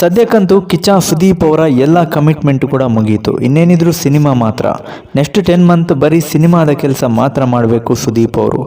ಸದ್ಯಕ್ಕಂತೂ ಕಿಚ್ಚ ಸುದೀಪ್ ಅವರ ಎಲ್ಲ ಕಮಿಟ್ಮೆಂಟ್ ಕೂಡ ಮುಗಿಯಿತು ಇನ್ನೇನಿದ್ರು ಸಿನಿಮಾ ಮಾತ್ರ. ನೆಕ್ಸ್ಟ್ ಟೆನ್ ಮಂತ್ ಬರೀ ಸಿನಿಮಾದ ಕೆಲಸ ಮಾತ್ರ ಮಾಡಬೇಕು ಸುದೀಪ್ ಅವರು.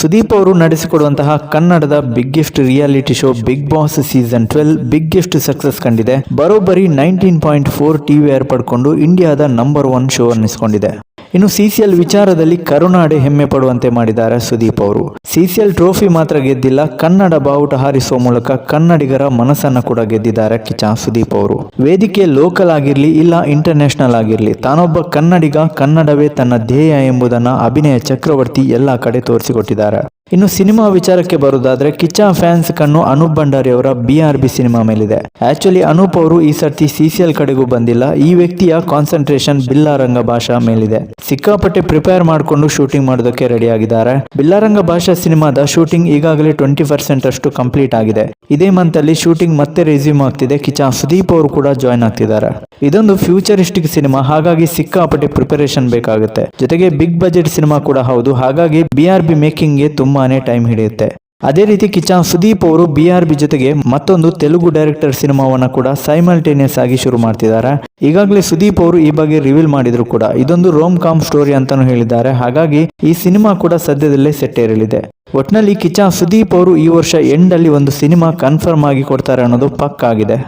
ಸುದೀಪ್ ಅವರು ನಡೆಸಿಕೊಡುವಂತಹ ಕನ್ನಡದ biggest reality show Bigg Boss season twelve biggest success ಕಂಡಿದೆ. ಬರೋಬ್ಬರಿ ನೈನ್ಟೀನ್ ಪಾಯಿಂಟ್ ಫೋರ್ ಟಿವಿ ಏರ್ಪಡ್ಕೊಂಡು ಇಂಡಿಯಾದ ನಂಬರ್ ಒನ್ ಶೋ ಅನ್ನಿಸ್ಕೊಂಡಿದೆ. ಇನ್ನು ಸಿಸಿಎಲ್ ವಿಚಾರದಲ್ಲಿ ಕರುನಾಡೆ ಹೆಮ್ಮೆ ಪಡುವಂತೆ ಮಾಡಿದ್ದಾರೆ ಸುದೀಪ್ ಅವರು. ಸಿಸಿಎಲ್ ಟ್ರೋಫಿ ಮಾತ್ರ ಗೆದ್ದಿಲ್ಲ, ಕನ್ನಡ ಬಾವುಟ ಹಾರಿಸುವ ಮೂಲಕ ಕನ್ನಡಿಗರ ಮನಸ್ಸನ್ನ ಕೂಡ ಗೆದ್ದಿದ್ದಾರೆ ಕಿಚಾ ಸುದೀಪ್ ಅವರು. ವೇದಿಕೆ ಲೋಕಲ್ ಆಗಿರ್ಲಿ ಇಲ್ಲ ಇಂಟರ್ನ್ಯಾಷನಲ್ ಆಗಿರ್ಲಿ, ತಾನೊಬ್ಬ ಕನ್ನಡಿಗ ಕನ್ನಡವೇ ತನ್ನ ಧ್ಯೇಯ ಎಂಬುದನ್ನ ಅಭಿನಯ ಚಕ್ರವರ್ತಿ ಎಲ್ಲಾ ಕಡೆ ತೋರಿಸಿಕೊಟ್ಟಿದ್ದಾರೆ. ಇನ್ನು ಸಿನಿಮಾ ವಿಚಾರಕ್ಕೆ ಬರುವುದಾದ್ರೆ ಕಿಚ್ಚ ಫ್ಯಾನ್ಸ್ ಕಣ್ಣು ಅನೂಪ್ ಭಂಡಾರಿ ಅವರ ಬಿ ಆರ್ ಬಿ ಸಿನಿಮಾ ಮೇಲಿದೆ. ಆಕ್ಚುಲಿ ಅನೂಪ್ ಅವರು ಈ ಸರ್ತಿ ಸಿಸಿಎಲ್ ಕಡೆಗೂ ಬಂದಿಲ್ಲ. ಈ ವ್ಯಕ್ತಿಯ ಕಾನ್ಸಂಟ್ರೇಷನ್ ಬಿಲ್ಲಾರಂಗ ಭಾಷಾ ಮೇಲಿದೆ. ಸಿಕ್ಕಾಪಟ್ಟೆ ಪ್ರಿಪೇರ್ ಮಾಡಿಕೊಂಡು ಶೂಟಿಂಗ್ ಮಾಡೋದಕ್ಕೆ ರೆಡಿ ಆಗಿದ್ದಾರೆ. ಬಿಲ್ಲಾರಂಗ ಭಾಷಾ ಸಿನಿಮಾದ ಶೂಟಿಂಗ್ ಈಗಾಗಲೇ ಟ್ವೆಂಟಿ ಪರ್ಸೆಂಟ್ ಅಷ್ಟು ಕಂಪ್ಲೀಟ್ ಆಗಿದೆ. ಇದೇ ಮಂತ್ ಅಲ್ಲಿ ಶೂಟಿಂಗ್ ಮತ್ತೆ ರೆಸ್ಯೂಮ್ ಆಗ್ತಿದೆ. ಕಿಚ್ಚ ಸುದೀಪ್ ಅವರು ಕೂಡ ಜಾಯ್ನ್ ಆಗ್ತಿದ್ದಾರೆ. ಇದೊಂದು ಫ್ಯೂಚರಿಸ್ಟಿಕ್ ಸಿನಿಮಾ. ಹಾಗಾಗಿ ಸಿಕ್ಕಾಪಟ್ಟೆ ಪ್ರಿಪರೇಷನ್ ಬೇಕಾಗುತ್ತೆ. ಜೊತೆಗೆ ಬಿಗ್ ಬಜೆಟ್ ಸಿನಿಮಾ ಕೂಡ ಹೌದು. ಹಾಗಾಗಿ ಬಿ ಆರ್ ಬಿ ಮೇಕಿಂಗ್ಗೆ ತುಂಬಾನೇ ಟೈಮ್ ಹಿಡಿಯುತ್ತೆ. ಅದೇ ರೀತಿ ಕಿಚಾನ್ ಸುದೀಪ್ ಅವರು ಬಿ ಆರ್ ಬಿ ಜೊತೆಗೆ ಮತ್ತೊಂದು ತೆಲುಗು ಡೈರೆಕ್ಟರ್ ಸಿನಿಮಾವನ್ನ ಕೂಡ ಸೈಮಲ್ಟೇನಿಯಸ್ ಆಗಿ ಶುರು ಮಾಡ್ತಿದ್ದಾರೆ. ಈಗಾಗಲೇ ಸುದೀಪ್ ಅವರು ಈ ಬಗ್ಗೆ ರಿವೀಲ್ ಮಾಡಿದ್ರು ಕೂಡ. ಇದೊಂದು ರೋಮ್ ಕಾಮ್ ಸ್ಟೋರಿ ಅಂತಾನು ಹೇಳಿದ್ದಾರೆ. ಹಾಗಾಗಿ ಈ ಸಿನಿಮಾ ಕೂಡ ಸದ್ಯದಲ್ಲೇ ಸೆಟ್ಟೇರಲಿದೆ. ಒಟ್ನಲ್ಲಿ ಕಿಚಾನ್ ಸುದೀಪ್ ಅವರು ಈ ವರ್ಷ ಎಂಡ್ ಅಲ್ಲಿ ಒಂದು ಸಿನಿಮಾ ಕನ್ಫರ್ಮ್ ಆಗಿ ಕೊಡ್ತಾರೆ ಅನ್ನೋದು ಪಕ್ಕ ಆಗಿದೆ